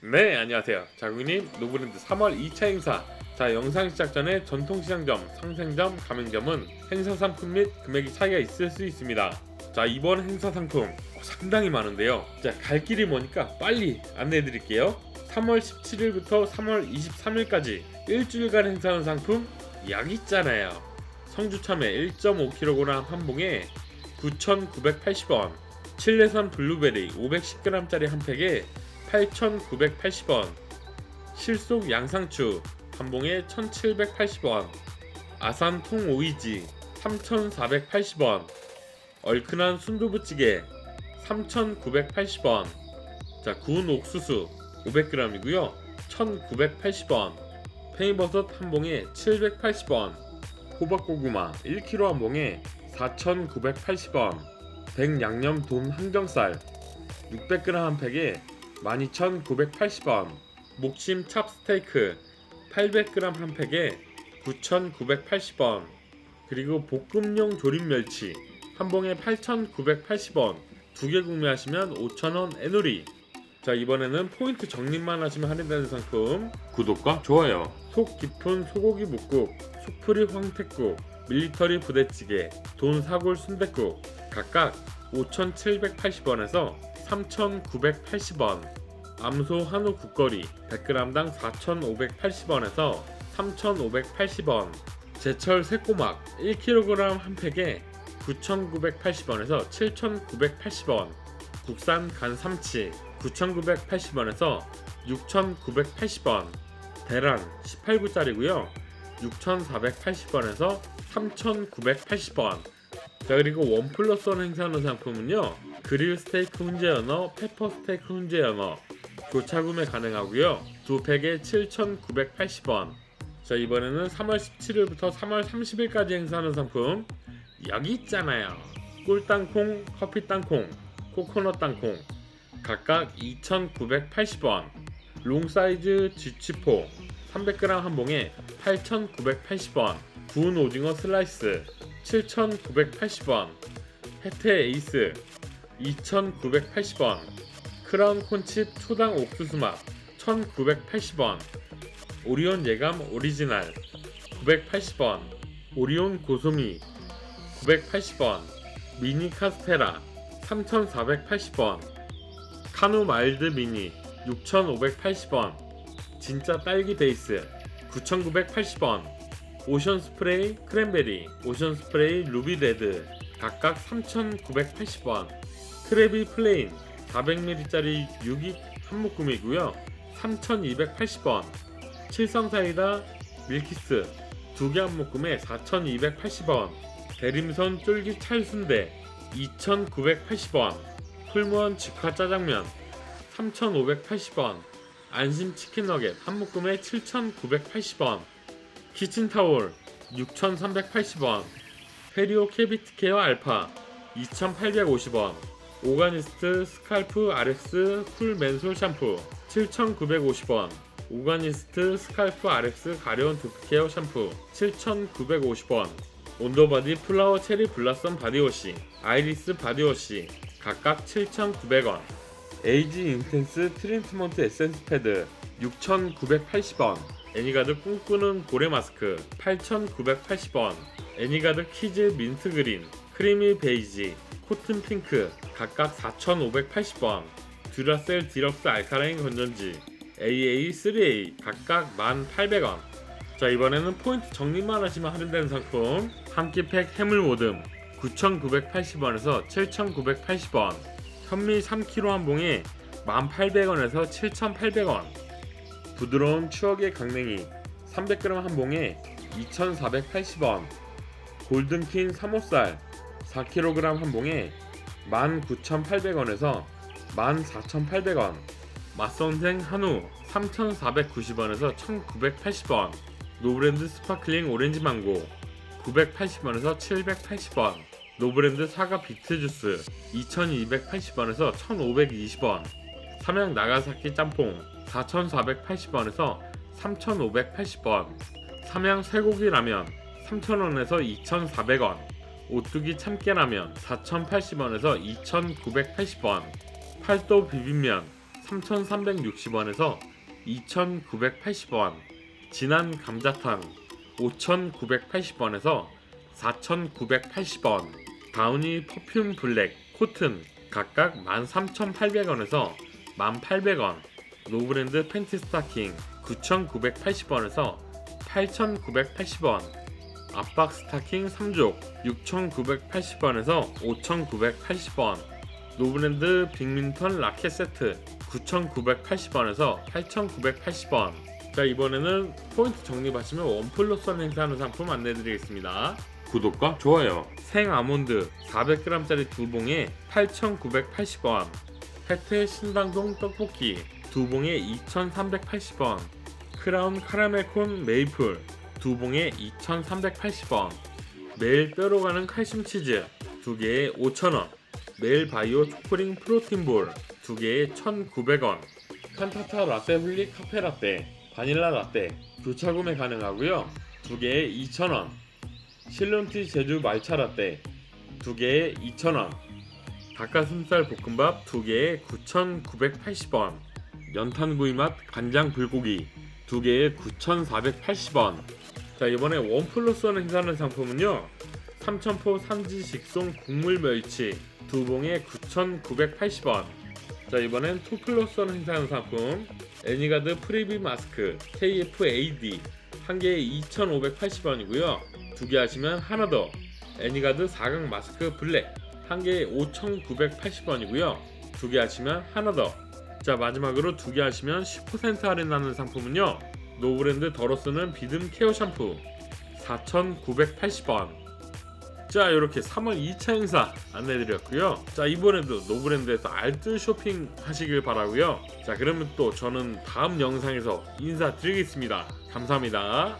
네 안녕하세요. 자국님 노브랜드 3월 2차 행사. 자 영상 시작 전에 전통시장점, 상생점, 가맹점은 행사 상품 및 금액이 차이가 있을 수 있습니다. 자 이번 행사 상품 어, 상당히 많은데요. 자갈 길이 뭐니까 빨리 안내해 드릴게요. 3월 17일부터 3월 23일까지 일주일간 행사하는 상품 약 있잖아요. 성주 참외 1.5kg 한 봉에 9,980원 칠레산 블루베리 510g짜리 한 팩에 8,980원. 실속 양상추 한 봉에 1,780원. 아산 통 오이지 3,480원. 얼큰한 순두부찌개 3,980원. 자 구운 옥수수 500g이고요. 1,980원. 팽이버섯 한 봉에 780원. 호박고구마 1kg 한 봉에 4,980원. 백양념 돈 항정살 600g 한 팩에 12,980원. 목심 찹스테이크 800g 한 팩에 9,980원. 그리고 볶음용 조림 멸치 한 봉에 8,980원. 두 개 구매하시면 5,000원 에누리. 자 이번에는 포인트 적립만 하시면 할인되는 상품. 구독과 좋아요. 속 깊은 소고기 묵국 수프리 황태국 밀리터리 부대찌개 돈 사골 순댓국 각각 5,780원에서 3,980원 암소 한우 국거리 100g당 4,580원에서 3,580원 제철 새꼬막 1kg 한 팩에 9,980원에서 7,980원 국산 간 삼치 9,980원에서 6,980원 대란 18구짜리고요 6,480원에서 3,980원 자 그리고 원 플러스 원 행사하는 상품은요. 그릴 스테이크 훈제 연어, 페퍼 스테이크 훈제 연어. 교차 구매 가능하고요. 두 팩에 7,980원. 자 이번에는 3월 17일부터 3월 30일까지 행사하는 상품. 여기 있잖아요. 꿀땅콩, 커피땅콩, 코코넛 땅콩. 각각 2,980원. 롱사이즈 쥐치포. 300g 한 봉에 8,980원. 구운 오징어 슬라이스 7,980원 혜태 에이스 2,980원 크라운 콘칩 초당 옥수수 맛 1,980원 오리온 예감 오리지널 980원 오리온 고소미 980원 미니 카스테라 3,480원 카누 마일드 미니 6,580원 진짜 딸기 베이스 9,980원 오션 스프레이 크랜베리 오션 스프레이 루비 레드 각각 3,980원. 크래비 플레인 400ml짜리 6이 한 묶음이고요. 3,280원. 칠성사이다 밀키스 두 개 한 묶음에 4,280원. 대림선 쫄깃 찰순대 2,980원. 풀무원 직화 짜장면 3,580원. 안심 치킨 너겟 한 묶음에 7,980원 키친타올 6,380원 페리오 캐비티 케어 알파 2,850원 오가니스트 스칼프 RX 쿨 맨솔 샴푸 7,950원 오가니스트 스칼프 RX 가려운 두피 케어 샴푸 7,950원 온도바디 플라워 체리 블라썸 바디워시 아이리스 바디워시 각각 7,900원 에이지 인텐스 트리트먼트 에센스 패드 6,980원 애니가드 꿈꾸는 고래 마스크 8,980원 애니가드 키즈 민트 그린 크리미 베이지 코튼 핑크 각각 4,580원 듀라셀 디럭스 알카라인 건전지 AA3A 각각 1,800원. 자 이번에는 포인트 적립만 하시면 할인되는 상품. 한 끼팩 해물 모듬 9,980원에서 7,980원. 현미 3kg 한 봉에 1,800원에서 7,800원 부드러운 추억의 강냉이 300g 한 봉에 2,480원 골든킨 3호살 4kg 한 봉에 19,800원에서 14,800원 맛선생 한우 3,490원에서 1,980원 노브랜드 스파클링 오렌지 망고 980원에서 780원 노브랜드 사과 비트 주스 2280원에서 1520원 삼양 나가사키 짬뽕 4480원에서 3580원 삼양 쇠고기 라면 3000원에서 2400원 오뚜기 참깨라면 4080원에서 2980원 팔도 비빔면 3,360원에서 2,980원, 진한 감자탕 5,980원에서 4,980원, 다우니 퍼퓸 블랙 코튼 각각 13,800원에서 1,800원, 노브랜드 팬티 스타킹 9,980원에서 8,980원, 압박 스타킹 3족 6,980원에서 5,980원, 노브랜드 빅민턴 라켓 세트 9,980원에서 8,980원. 자 이번에는 포인트 적립하시면 원 플러스 원 행사하는 상품 안내드리겠습니다. 구독과 좋아요. 생 아몬드 400g짜리 두 봉에 8,980원. 혜태 신당동 떡볶이 두 봉에 2,380원. 크라운 카라멜콘 메이플 두 봉에 2,380원. 매일 뼈로 가는 칼슘 치즈 두 개에 5,000원. 매일 바이오 초코링 프로틴볼 두 개에 1,900원. 칸타타 라떼 훌리 카페 라떼, 바닐라 라떼 교차 구매 가능하고요. 두 개에 2,000원. 실론티 제주 말차 라떼 두 개에 2,000원. 닭가슴살 볶음밥 두 개에 9,980원. 연탄 구이 맛 간장 불고기 두 개에 9,480원. 자 이번에 원 플러스 원 행사하는 상품은요. 삼천포 산지 식송 국물 멸치 두 봉에 9,980원. 자 이번엔 투 플러스 원 행사하는 상품 애니가드 프리비 마스크 KF-AD 한 개에 2,580원이고요. 두 개 하시면 하나 더 애니가드 4강 마스크 블랙 한 개에 5,980원이고요. 두 개 하시면 하나 더. 자 마지막으로 두 개 하시면 10% 할인하는 상품은요. 노브랜드 덜어 쓰는 비듬 케어 샴푸 4,980원. 자 이렇게 3월 2차 행사 안내드렸고요. 자 이번에도 노브랜드에서 알뜰 쇼핑 하시길 바라고요. 자 그러면 또 저는 다음 영상에서 인사드리겠습니다. 감사합니다.